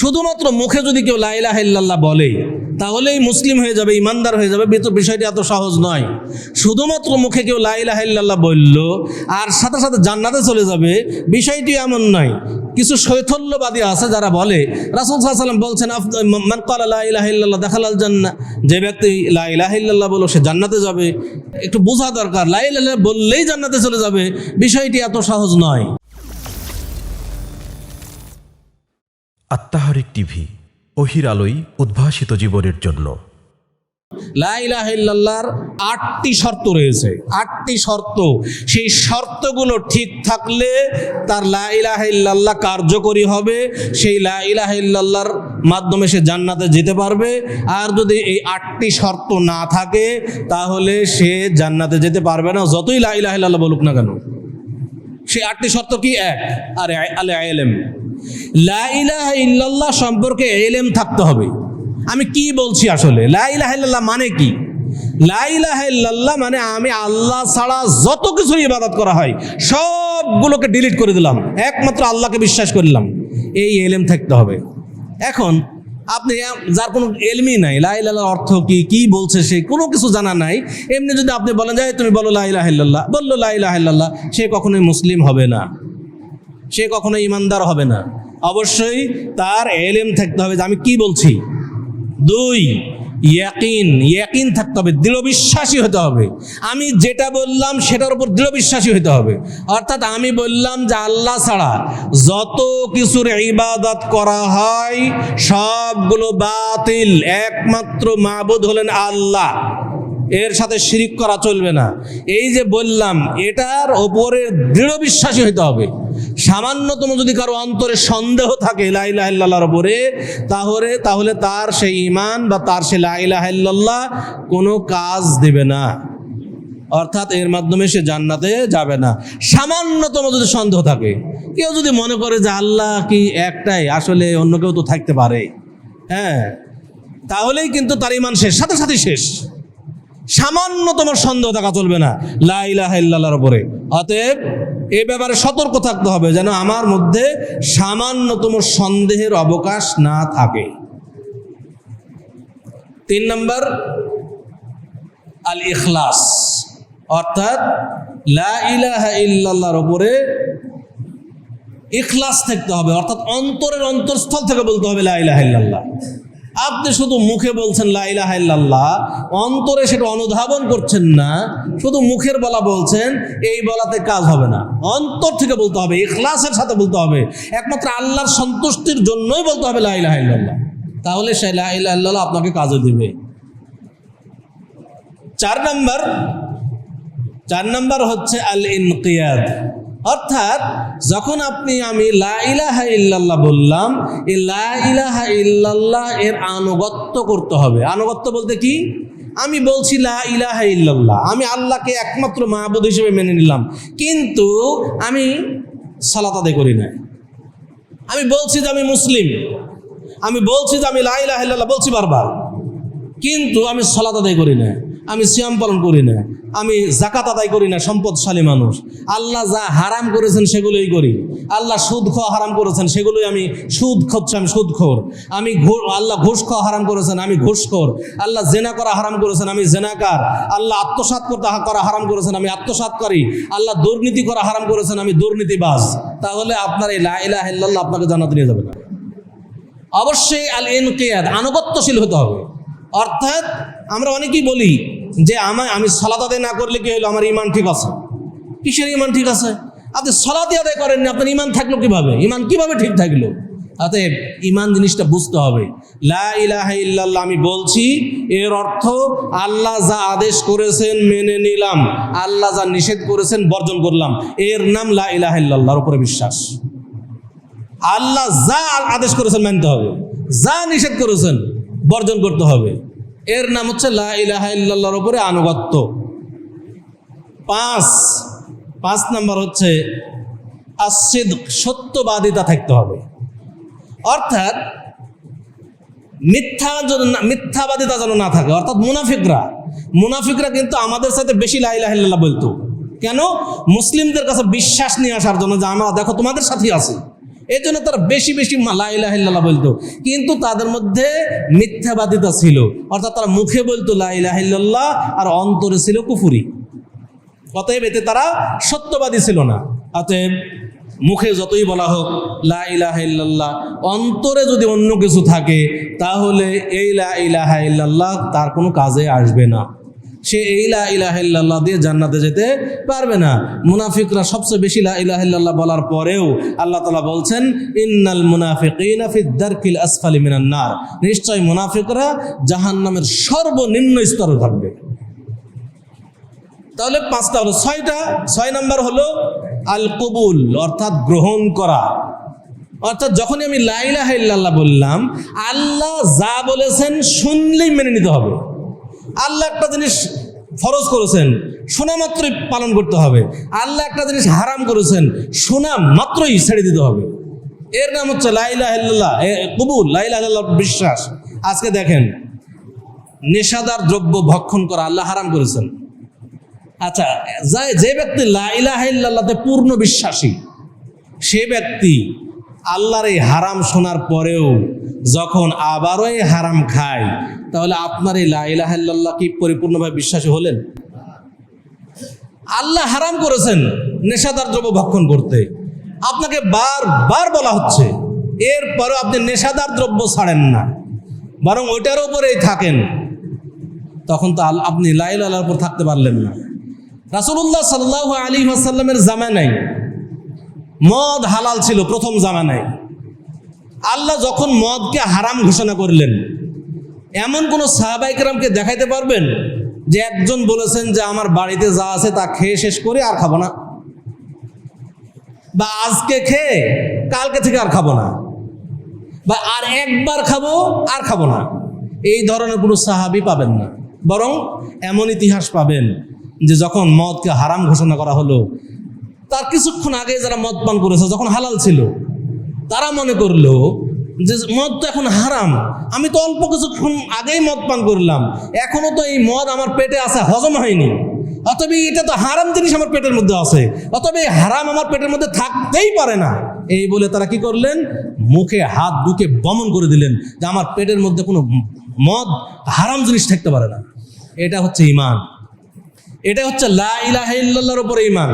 শুধুমাত্র মুখে যদি কেউ লাইলাহ ইল্লাল্লাহ বলে, তাহলেই মুসলিম হয়ে যাবে, ইমানদার হয়ে যাবে, বিত- বিষয়টি এত সহজ নয়। শুধুমাত্র মুখে কেউ লাইলাহ ইল্লাল্লাহ বলল, আর সাথে সাথে জান্নাতে চলে যাবে, বিষয়টি এমন নয়। কিছু শৈথল্যবাদী আছে যারা বলে, রাসুল সাল্লাম বলছেন মান কালা ইল্লাল্লাহ দেখালাল জান্নাহ যে ব্যক্তি লা ইলাহা ইল্লাল্লাহ বলো সে জান্নাতে যাবে। একটু বোঝা দরকার, লা বললেই জান্নাতে চলে যাবে, বিষয়টি এত সহজ নয়। আত্মাহারিক টিভি, অহির আলোই উদ্ভাসিত জীবনের জন্য। আটটি শর্ত রয়েছে। আটটি শর্ত। সেই শর্তগুলো ঠিক থাকলে তার লা ইলাহা ইল্লাল্লাহ কার্যকরী হবে। সেই লা ইলাহা মাধ্যমে সে জান্নাতে যেতে পারবে। আর যদি এই আটটি শর্ত না থাকে, তাহলে সে জান্নাতে যেতে পারবে না। যতই লা ইলাহা ইল্লাল্লাহ বলুক না কেন। সেই আটটি শর্ত কি? এক। আরে আলে এলেম। লা ইল্লাল্লাহ সম্পর্কে এলেম থাকতে হবে। আমি কি বলছি আসলে? লা মানে কি? লা মানে আমি আল্লাহ ছাড়া যত কিছু ইবাদত করা হয়, সবগুলোকে ডিলিট করে দিলাম। একমাত্র আল্লাহকে বিশ্বাস করলাম এই এলেম থাকতে হবে। এখন আপনি যার কোনো এলমি নাই লাইলাল্লাহ অর্থ কি কি বলছে সে, কোনো কিছু জানা নাই, এমনি যদি আপনি বলেন যাই তুমি বলো লাইলাহিল্লাহ বলল লাইলাহিল্লাহ সে কখনোই মুসলিম হবে না। সে কখনো ইমানদার হবে না। অবশ্যই তার এলেম থাকতে হবে যে আমি কি বলছি। দুই ইয়াকিন ইয়াকিন থাকতে হবে দৃঢ় বিশ্বাসী হতে হবে। আমি যেটা বললাম সেটার উপর দৃঢ় বিশ্বাসী হতে হবে। অর্থাৎ আমি বললাম যে আল্লাহ ছাড়া যত কিছুর ইবাদত করা হয়, সবগুলো বাতিল। একমাত্র মাবুদ হলেন আল্লাহ। এর সাথে শিরিক করা চলবে না। এই যে বললাম, এটার ওপরে দৃঢ় বিশ্বাসী হতে হবে। সামান্যতম যদি কারও অন্তরে সন্দেহ থাকে লাইলাহিল্লাহর ওপরে তাহলে তাহলে তার সেই ইমান বা তার সেই লাইলাহিল্লাহ কোনো কাজ দেবে না। অর্থাৎ এর মাধ্যমে সে জান্নাতে যাবে না। সামান্যতম যদি সন্দেহ থাকে, কেউ যদি মনে করে যে আল্লাহ কি একটাই, আসলে অন্য কেউ তো থাকতে পারে হ্যাঁ তাহলেই কিন্তু তার ইমান শেষ, সাথে সাথে শেষ। সামান্যতম সন্দেহ থাকা চলবে না লাইলাহ উপরে। অতএব এ ব্যাপারে সতর্ক থাকতে হবে যেন আমার মধ্যে সামান্যতম সন্দেহের অবকাশ না থাকে। তিন নম্বর আল ইখলাস অর্থাৎ লা ইলাহা ইল্লাল্লাহর উপরে ইখলাস থাকতে হবে, অর্থাৎ অন্তরের অন্তরস্থল থেকে বলতে হবে লা ইলাহা ইল্লাল্লাহ। আপনি শুধু মুখে বলছেন লা ইলাহা ইল্লাল্লাহ, অন্তরে সেটা অনুধাবন করছেন না, শুধু মুখের বলা বলছেন, এই বলাতে কাজ হবে না। অন্তর থেকে বলতে হবে, ইখলাসের সাথে বলতে হবে, একমাত্র আল্লাহর সন্তুষ্টির জন্যই বলতে হবে লা ইলাহা ইল্লাল্লাহ। তাহলে সে লা ইলাহা আপনাকে কাজে দিবে। চার নম্বর চার নম্বর হচ্ছে আল ইনকিয়াদ অর্থাৎ যখন আপনি আমি লা ইলাহা ইল্লাল্লাহ বললাম, এই লা ইলাহা ইল্লাল্লাহ এর আনুগত্য করতে হবে। আনুগত্য বলতে কি? আমি বলছি লা ইলাহা ইল্লাল্লাহ। আমি আল্লাহকে একমাত্র মাহবুদ হিসেবে মেনে নিলাম। কিন্তু আমি সালাত আদায় করি না আমি বলছি যে আমি মুসলিম। আমি বলছি যে আমি লা ইলাহা ইল্লাল্লাহ বলছি বারবার। কিন্তু আমি সলাত আদায় করি না আমি সিয়াম পালন করি না। আমি জাকাত আদায় করি না, সম্পদশালী মানুষ। আল্লাহ যা হারাম করেছেন সেগুলোই করি। আল্লাহ সুদ খাওয়া হারাম করেছেন, সেগুলোই আমি সুদ খাচ্ছি, আমি সুদখোর। আমি আল্লাহ ঘুষ খাওয়া হারাম করেছেন, আমি ঘুষখোর। আল্লাহ জেনা করা হারাম করেছেন, আমি জেনাকার। আল্লাহ আত্মসাৎ করতে করা হারাম করেছেন, আমি আত্মসাৎকারী। আল্লাহ দুর্নীতি করা হারাম করেছেন, আমি দুর্নীতিবাজ। তাহলে আপনার এই লা ইলাহা ইল্লাল্লাহ আপনাকে জানাতে নিয়ে যাবে। না অবশ্যই আল ইনকিয়াদ আনুগত্যশীল হতে হবে। অর্থাৎ আমরা অনেকেই বলি যে আমার আমি সলাত আদায় না করলে কি হলো? আমার ইমান ঠিক আছে। কিসের ইমান ঠিক আছে? আপনি সলাতে আদায় করেননি, আপনার ইমান থাকল কীভাবে? ইমান কীভাবে ঠিক থাকল? অতএব ইমান জিনিসটা বুঝতে হবে। লা ইল্লাল্লাহ, আমি বলছি, এর অর্থ আল্লাহ যা আদেশ করেছেন মেনে নিলাম, আল্লাহ যা নিষেধ করেছেন বর্জন করলাম। এর নাম লা উপরে বিশ্বাস। আল্লাহ যা আদেশ করেছেন মানতে হবে। যা নিষেধ করেছেন বর্জন করতে হবে। এর নাম হচ্ছে লা ইলাহা উপরে আনুগত্য। পাঁচ পাঁচ নাম্বার হচ্ছে আসিদ সত্যবাদিতা থাকতে হবে। অর্থাৎ মিথ্যা যেন মিথ্যাবাদিতা যেন না থাকে, অর্থাৎ মুনাফিকরা মুনাফিকরা কিন্তু আমাদের সাথে বেশি লাইলাহিল্লাহ বলতো। কেন? মুসলিমদের কাছে বিশ্বাস নিয়ে আসার জন্য যে আমরা দেখো তোমাদের সাথেই আছি। এই জন্য তারা বেশি বেশি লাইলাহিল্লাহ বলতো। কিন্তু তাদের মধ্যে মিথ্যাবাদিতা ছিল। অর্থাৎ তারা মুখে বলতো লাইলাহিল্লাহ আর অন্তরে ছিল কুফুরি। অতএব এতে তারা সত্যবাদী ছিল না। অতএব মুখে যতই বলা হোক, লা ইলাহা ইল্লাল্লাহ, অন্তরে যদি অন্য কিছু থাকে, তাহলে এই লা ইলাহা ইল্লাল্লাহ তার কোনো কাজে আসবে না। সে এই লা ইলাহা ইল্লাল্লাহ দিয়ে জান্নাতে যেতে পারবে না। মুনাফিকরা সবচেয়ে বেশি লা ইলাহা ইল্লাল্লাহ বলার পরেও আল্লাহ তাআলা বলছেন, ইন্নাল মুনাফিকিনা ফিদ দারকিল আসফালি মিনান নার। নিশ্চয় মুনাফিকরা জাহান্নামের সর্বনিম্ন স্তরে থাকবে। তাহলে পাঁচটা হলো ছয়টা। ছয় নাম্বার হলো আল কবুল অর্থাৎ গ্রহণ করা। অর্থাৎ যখনই আমি লাইলা ইল্লাল্লাহ বললাম, আল্লাহ যা বলেছেন শুনলেই মেনে নিতে হবে। আল্লাহ একটা জিনিস ফরজ করেছেন শোনা মাত্রই পালন করতে হবে। আল্লাহ একটা জিনিস হারাম করেছেন শোনা মাত্রই ছেড়ে দিতে হবে। এর নাম হচ্ছে লাইলা ইল্লাল্লাহ। এ, কবুল লাইলা ইল্লাল্লাহ বিশ্বাস। আজকে দেখেন নেশাদার দ্রব্য ভক্ষণ করা আল্লাহ হারাম করেছেন। আচ্ছা যে- ব্যক্তি লাইলাহাইল্লাহতে পূর্ণ বিশ্বাসী সে ব্যক্তি আল্লাহর এই হারাম শোনার পরেও যখন আবারও এই হারাম খায়, তাহলে আপনার এই লাইলাহাল্লাহ কি পরিপূর্ণভাবে বিশ্বাসী হলেন? আল্লাহ হারাম করেছেন নেশাদার দ্রব্য ভক্ষণ করতে। আপনাকে বারবার বলা হচ্ছে, এরপরেও আপনি নেশাদার দ্রব্য ছাড়েন না, বরং ওইটার উপরেই থাকেন। তখন তো আপনি লাইল আল্লাহর উপর থাকতে পারলেন না। রাসুল্লাহ সাল্লাহ আলী আসাল্লামের জামানায় মদ হালাল ছিল প্রথম জামানায়। আল্লাহ যখন মদকে হারাম ঘোষণা করলেন, এমন কোন সাহাবাইকেরামকে দেখাইতে পারবেন যে একজন বলেছেন যে আমার বাড়িতে যা আছে তা খেয়ে শেষ করে আর খাব না? বা আজকে খেয়ে কালকে থেকে আর খাব না? বা আর একবার খাব, আর খাব না? এই ধরনের কোনো সাহাবি পাবেন না। বরং এমন ইতিহাস পাবেন যে যখন মদকে হারাম ঘোষণা করা হলো তার কিছুক্ষণ আগে যারা মদ পান করেছে, যখন হালাল ছিল, তারা মনে করল যে মদ তো এখন হারাম। আমি তো অল্প কিছুক্ষণ আগেই মদ পান করলাম। এখনও তো এই মদ আমার পেটে আছে, হজম হয়নি। অতবে এটা তো হারাম জিনিস আমার পেটের মধ্যে আছে। অতবে এই হারাম আমার পেটের মধ্যে থাকতেই পারে না। এই বলে তারা কি করলেন? মুখে হাত দুকে বমন করে দিলেন যে আমার পেটের মধ্যে কোনো মদ, হারাম জিনিস থাকতে পারে না। এটা হচ্ছে ইমান এটা হচ্ছে লা ইলাহা ইল্লাল্লাহর উপরে ইমান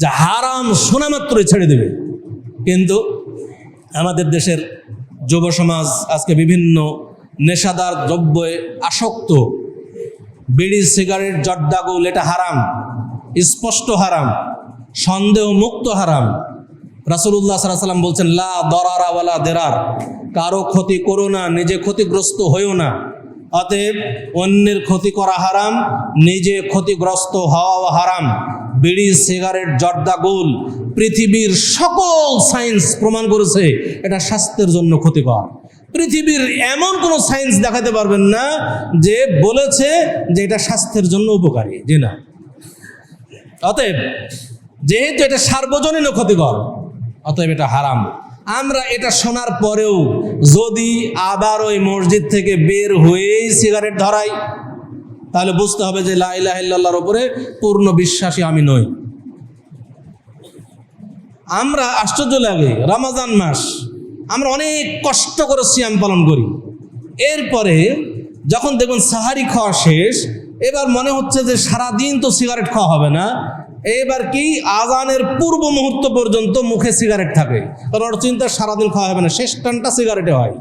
যে হারাম শোনা মাত্রই ছেড়ে দেবে। কিন্তু আমাদের দেশের যুব সমাজ আজকে বিভিন্ন নেশাদার দ্রব্যে আসক্ত। বিড়ি, সিগারেট জর্দাগুল এটা হারাম। স্পষ্ট হারাম। সন্দেহ মুক্ত হারাম। রাসুল্লাহ সাল্লাম বলছেন, লা দরারা ওয়ালা দেরার। কারও ক্ষতি করো না, নিজে ক্ষতিগ্রস্ত হইও না। অতএব অন্যের ক্ষতি করা হারাম, নিজে ক্ষতিগ্রস্ত হওয়া হারাম। বিড়ি, সিগারেট জর্দাগুল পৃথিবীর সকল সায়েন্স প্রমাণ করেছে এটা স্বাস্থ্যের জন্য ক্ষতিকর। পৃথিবীর এমন কোনো সায়েন্স দেখাতে পারবেন না যে বলেছে যে এটা স্বাস্থ্যের জন্য উপকারী। যে না। অতএব যেহেতু এটা সার্বজনীন ক্ষতিকর, অতএব এটা হারাম। আমরা এটা শোনার পরেও যদি আবার ওই মসজিদ থেকে বের হয়েই সিগারেট ধরাই, তাহলে বুঝতে হবে যে লাইলাহিল্লাহর উপরে পূর্ণ বিশ্বাসী আমি নই। আমরা আশ্চর্য লাগে, রমাজান মাস, আমরা অনেক কষ্ট করে সিয়াম পালন করি। এরপরে যখন দেখুন সাহারি খাওয়া শেষ, এবার মনে হচ্ছে যে সারাদিন তো সিগারেট খাওয়া হবে না এবার কি? আজানের পূর্ব মুহূর্ত পর্যন্ত মুখে সিগারেট থাকে। কারণ চিন্তা সারাদিন খাওয়া হবে না। শেষ টানটা সিগারেটে হয়।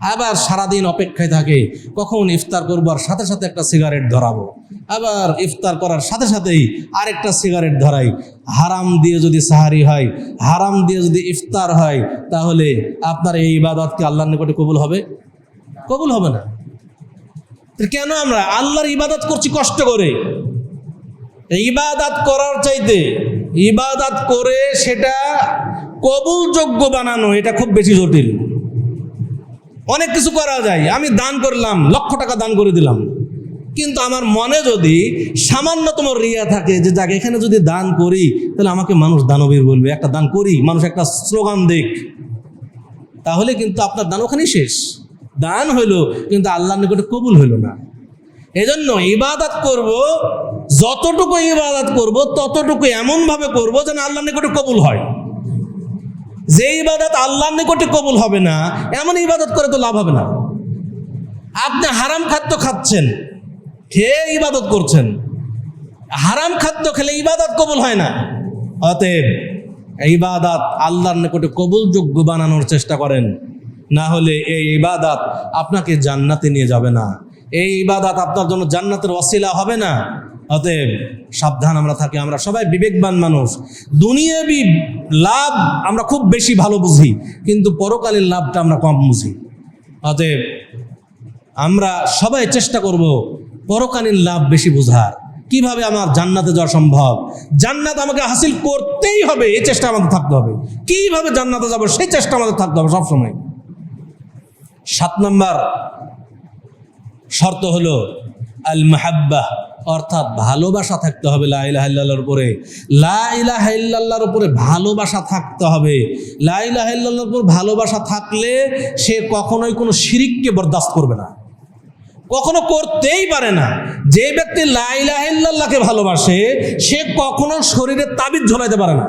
আবার সারাদিন অপেক্ষায় থাকে, কখন ইফতার করব আর সাথে সাথে একটা সিগারেট ধরাবো। আবার ইফতার করার সাথে সাথেই আরেকটা সিগারেট ধরাই। হারাম দিয়ে যদি সাহারি হয়, হারাম দিয়ে যদি ইফতার হয়, তাহলে আপনার এই ইবাদতকে আল্লাহর নিকটে কবুল হবে? কবুল হবে না। কেন আমরা আল্লাহর ইবাদত করছি কষ্ট করে? ইবাদত করার চাইতে, ইবাদত করে সেটা কবুলযোগ্য বানানো, এটা খুব বেশি জটিল। অনেক কিছু করা যায়, আমি দান করলাম, লক্ষ টাকা দান করে দিলাম। কিন্তু আমার মনে যদি সামান্যতম রিয়া থাকে যে, যাক, এখানে যদি দান করি, তাহলে আমাকে মানুষ দানবীর বলবে, একটা দান করি, মানুষ একটা স্লোগান দেখ তাহলে কিন্তু আপনার দান ওখানেই শেষ। দান হইল, কিন্তু আল্লাহর নিকটে কবুল হইল না। এজন্য ইবাদত করব, যতটুকু ইবাদত করব, ততটুকু এমনভাবে করব যেন আল্লাহর নিকটে কবুল হয়। যে ইবাদত আল্লাহর নিকটে কবুল হবে না, এমন ইবাদত করে তো লাভ হবে না। আপনি হারাম খাদ্য খাচ্ছেন, খেয়ে ইবাদত করছেন। হারাম খাদ্য খেলে ইবাদত কবুল হয় না। অতএব ইবাদত আল্লাহর নিকটে কবুলযোগ্য বানানোর চেষ্টা করেন। না হলে এই ইবাদত আপনাকে জান্নাতে নিয়ে যাবে না। এই ইবাদত আপনার জন্য জান্নাতের অসিলা হবে না। অতএব সাবধান আমরা থাকি, আমরা সবাই বিবেকবান মানুষ। দুনিয়াবি লাভ আমরা খুব বেশি ভালো বুঝি, কিন্তু পরকালীন লাভটা আমরা কম বুঝি। অতএব আমরা সবাই চেষ্টা করব পরকালীন লাভ বেশি বোঝার। কীভাবে আমার জান্নাতে যাওয়া সম্ভব? জান্নাত আমাকে হাসিল করতেই হবে, এই চেষ্টা আমাদের থাকতে হবে। কীভাবে জান্নাতে যাব, সেই চেষ্টা আমাদের থাকতে হবে সবসময়। সাত নম্বর শর্ত হলো আল মাহাব্বা অর্থাৎ ভালোবাসা থাকতে হবে লাইলাহাল্লাহর উপরে। লাইলাহাল্লাহর উপরে ভালোবাসা থাকতে হবে। লাইলাহাল্লাহর উপর ভালোবাসা থাকলে সে কখনোই কোনো শিরিককে বরদাস্ত করবে না। কখনো করতেই পারে না। যে ব্যক্তি লাইলাহাল্লাহকে ভালোবাসে, সে কখনো শরীরে তাবিজ ঝোলাইতে পারে না।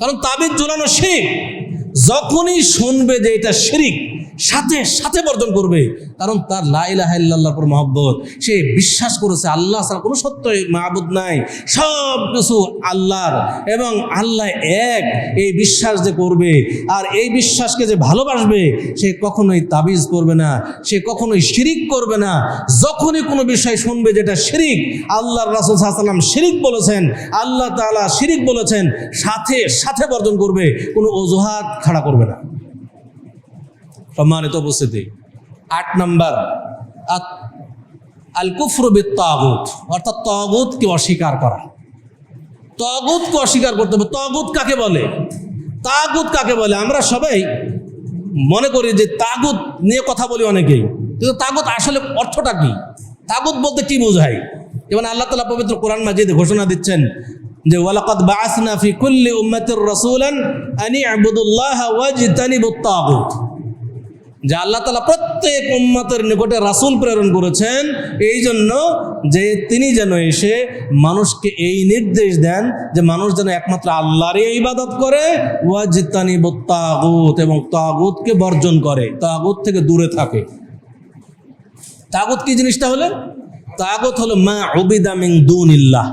কারণ তাবিজ ঝোলানো শিরিক। যখনই শুনবে যে এটা শিরিক সাথে সাথে বর্জন করবে। কারণ তার লাইলাহাল্লাহর পর মহব্বত। সে বিশ্বাস করেছে, আল্লাহ ছাড়া কোনো সত্য মাহবুদ নাই। সব কিছু আল্লাহর। এবং আল্লাহ এক এই বিশ্বাস যে করবে, আর এই বিশ্বাসকে যে ভালোবাসবে, সে কখনোই তাবিজ করবে না, সে কখনোই শিরিক করবে না। যখনই কোনো বিষয় শুনবে যেটা শিরিক, আল্লাহর রাসুল সাল্লাম শিরিক বলেছেন, আল্লাহ তালা শিরিক বলেছেন, সাথে সাথে বর্জন করবে, কোনো অজুহাত খাড়া করবে না। সম্মানিত উপস্থিতি। আট নম্বর আল কুফরবি তাগুত অর্থাৎ তগুতকে অস্বীকার করা। তগুতকে অস্বীকার করতে হবে। তগুত কাকে বলে? তাগুত কাকে বলে? আমরা সবাই মনে করি যে তাগুত নিয়ে কথা বলি অনেকেই। কিন্তু তাগুত আসলে অর্থটা কি? তাগুত বলতে কি বোঝায়? যেমন আল্লাহ তালা পবিত্র কোরআন মাজিদে ঘোষণা দিচ্ছেন যে, ওয়ালাকাদ বাআসনা ফি কুল্লি উম্মাতির রাসূলান আনি আবুদুল্লাহ ওয়াজতানিবুত তাগুত যে আল্লাহ তালা প্রত্যেক উম্মতের নিকটে রাসূল প্রেরণ করেছেন এই জন্য যে তিনি যেন এসে মানুষকে এই নির্দেশ দেন যে মানুষ যেন একমাত্র আল্লাহরই ইবাদত করে, ওয়াজিতানি তাগুত এবং তাগুতকে বর্জন করে, তাগুত থেকে দূরে থাকে। তাগুত কি জিনিসটা হলো? তাগুত হলো মা উবিদা মিন দুনিল্লাহ।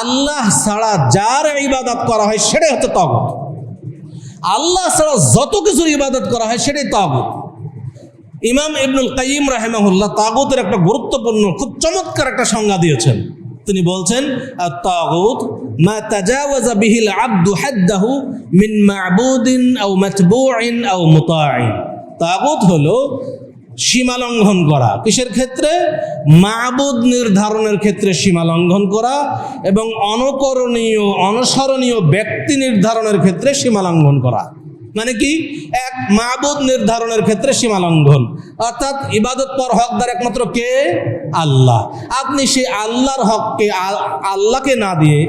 আল্লাহ ছাড়া যার ইবাদত করা হয় সেটাই হচ্ছে তাগুত। আল্লাহ ছাড়া যত কিছুর ইবাদত করা হয় সেটাই তাগুত। ইমাম ইবনুল কাইম রাহেমাহুল্লাহ তাগুতের একটা গুরুত্বপূর্ণ, খুব চমৎকার একটা সংজ্ঞা দিয়েছেন। তিনি বলছেন তাগুত মা তাজাওয়াজা বিহিল আব্দু হাদ্দাহু মিন মা'বুদিন আও মাতবুইন আও মুতাইন। তাগুত হলো সীমা লঙ্ঘন করা। কিসের ক্ষেত্রে? মাবুদ নির্ধারণের ক্ষেত্রে সীমা লঙ্ঘন করা এবং অনকরণীয়, অনুসরণীয় ব্যক্তি নির্ধারণের ক্ষেত্রে সীমা লঙ্ঘন করা। মানে কি? এক মাবুদ নির্ধারণের ক্ষেত্রে সীমা লঙ্ঘন। অর্থাৎ ইবাদত পর হকদার একমাত্র কে? আল্লাহ। আপনি সে আল্লাহর হককে আল্লাহকে না দিয়ে,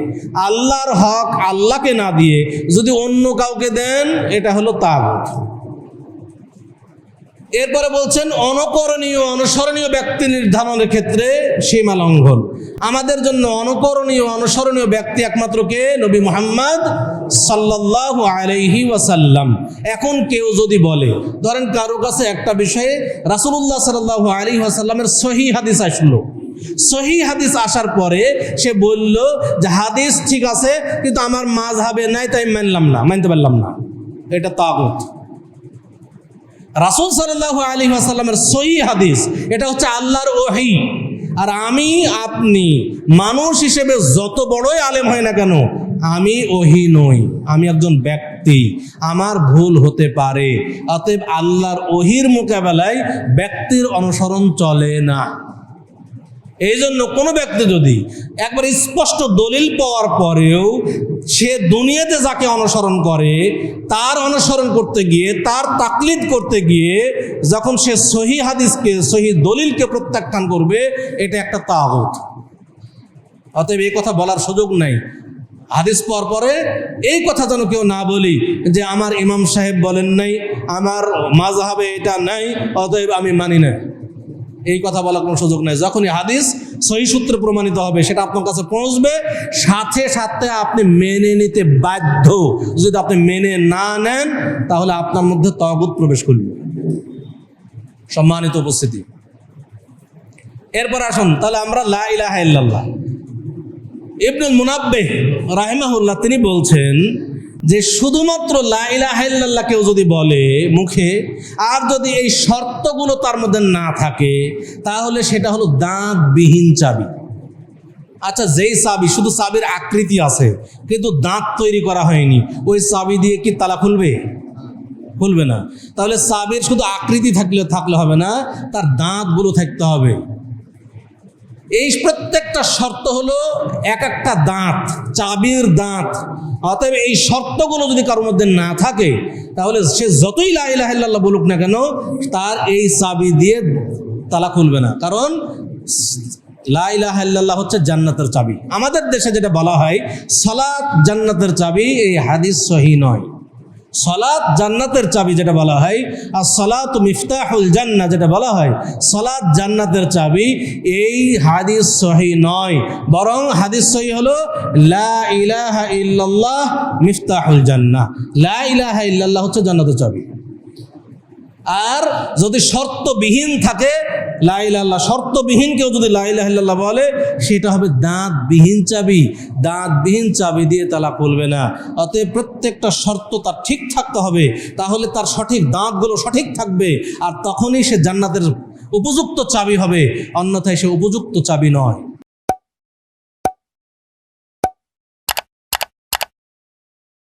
আল্লাহর হক আল্লাহকে না দিয়ে যদি অন্য কাউকে দেন, এটা হলো তাগুত। এরপরে বলছেন, অনকরণীয়, অনুসরণীয় ব্যক্তি নির্ধারণের ক্ষেত্রে সীমা লঙ্ঘন। আমাদের জন্য অনকরণীয়, অনুসরণীয় ব্যক্তি একমাত্র কে? নবী মোহাম্মদ সাল্লাল্লাহু আলাইহি ওয়াসাল্লাম। এখন কেউ যদি বলে, ধরেন কারও কাছে একটা বিষয়ে রাসূলুল্লাহ সাল্লাল্লাহু আলাইহি ওয়াসাল্লামের সহি হাদিস আসলো। সহি হাদিস আসার পরে সে বলল যে, হাদিস ঠিক আছে, কিন্তু আমার মাঝহাবে নাই, তাই মানলাম না, মানতে পারলাম না। এটা তাগুত। রাসুল সাল্লাহ আলী আসাল্লামের সহি হাদিস, এটা হচ্ছে আল্লাহর ওহি। আর আমি, আপনি, মানুষ হিসেবে যত বড়ই আলেম হয় না কেন, আমি ওহি নই, আমি একজন ব্যক্তি, আমার ভুল হতে পারে, অতএব আল্লাহর ওহির মোকাবেলায় ব্যক্তির অনুসরণ চলে না। এই জন্য কোনো ব্যক্তি যদি একবার স্পষ্ট দলিল পাওয়ার পরেও সে দুনিয়াতে যাকে অনুসরণ করে, তার অনুসরণ করতে গিয়ে, তার তাকলিদ করতে গিয়ে যখন সে সহি হাদিসকে, সহি দলিলকে প্রত্যাখ্যান করবে, এটা একটা তাগত। অতএব এই কথা বলার সুযোগ নাই। হাদিস পর পরে এই কথা যেন কেউ না বলি যে, আমার ইমাম সাহেব বলেন নাই, আমার মাঝহাবে এটা নাই, অতএব আমি মানি না। এই কথা বলার কোনো সুযোগ নাই। যখনই হাদিস সহি সূত্রে প্রমাণিত হবে, সেটা আপনার কাছে পৌঁছবে। সাথে সাথে আপনি মেনে নিতে বাধ্য। যদি আপনি মেনে না নেন, তাহলে আপনার মধ্যে তগুত প্রবেশ করবে। সম্মানিত উপস্থিতি। এরপর আসুন, তাহলে আমরা লা ইলাহা ইল্লাল্লাহ। ইবনুল মুনাব্বে রাহিমাহুল্লাহ তিনি বলছেন যে শুধুমাত্র লা ইলাহা কেউ যদি বলে মুখে, আর যদি এই শর্তগুলো তার মধ্যে না থাকে, তাহলে সেটা হলো দাঁতবিহীন চাবি। আচ্ছা যেই চাবি, শুধু চাবির আকৃতি আছে, কিন্তু দাঁত তৈরি করা হয়নি, ওই চাবি দিয়ে কি তালা খুলবে? খুলবে না। তাহলে চাবির শুধু আকৃতি থাকলে থাকলে হবে না, তার দাঁতগুলো থাকতে হবে। এই প্রত্যেকটা শর্ত হলো এক একটা দাঁত, চাবির দাঁত। অতএব এই শর্তগুলো যদি কারোর মধ্যে না থাকে, তাহলে সে যতই লাইলাহিল্লাহ বলুক না কেন, তার এই চাবি দিয়ে তালা খুলবে না। কারণ লাইলাহিল্লাহ হচ্ছে জান্নাতের চাবি। আমাদের দেশে যেটা বলা হয় সলাৎ জান্নাতের চাবি, এই হাদিস সহি নয়। সলাৎ জান্নাতের চাবি যেটা বলা হয়, আর সলাত মিফতাহুল জান্না যেটা বলা হয় সলাৎ জান্নাতের চাবি এই হাদিস সহি নয়, বরং হাদিস সহি হলো, লা ইলাহা ইল্লাল্লাহ মিফতাহুল জান্নাহ, লা ইলাহা ইল্লাল্লাহ হচ্ছে জান্নাতের চাবি। আর যদি শর্তবিহীন থাকে লাইলাল্লাহ শর্তবিহীন কেউ যদি লাইলাহ বলে, সেটা হবে দাঁতবিহীন চাবি। দাঁতবিহীন চাবি দিয়ে তালা খুলবে না। অতএব প্রত্যেকটা শর্ত তার ঠিক থাকতে হবে। তাহলে তার সঠিক দাঁতগুলো সঠিক থাকবে আর তখনই সে জান্নাতের উপযুক্ত চাবি হবে। অন্যথায় সে উপযুক্ত চাবি নয়।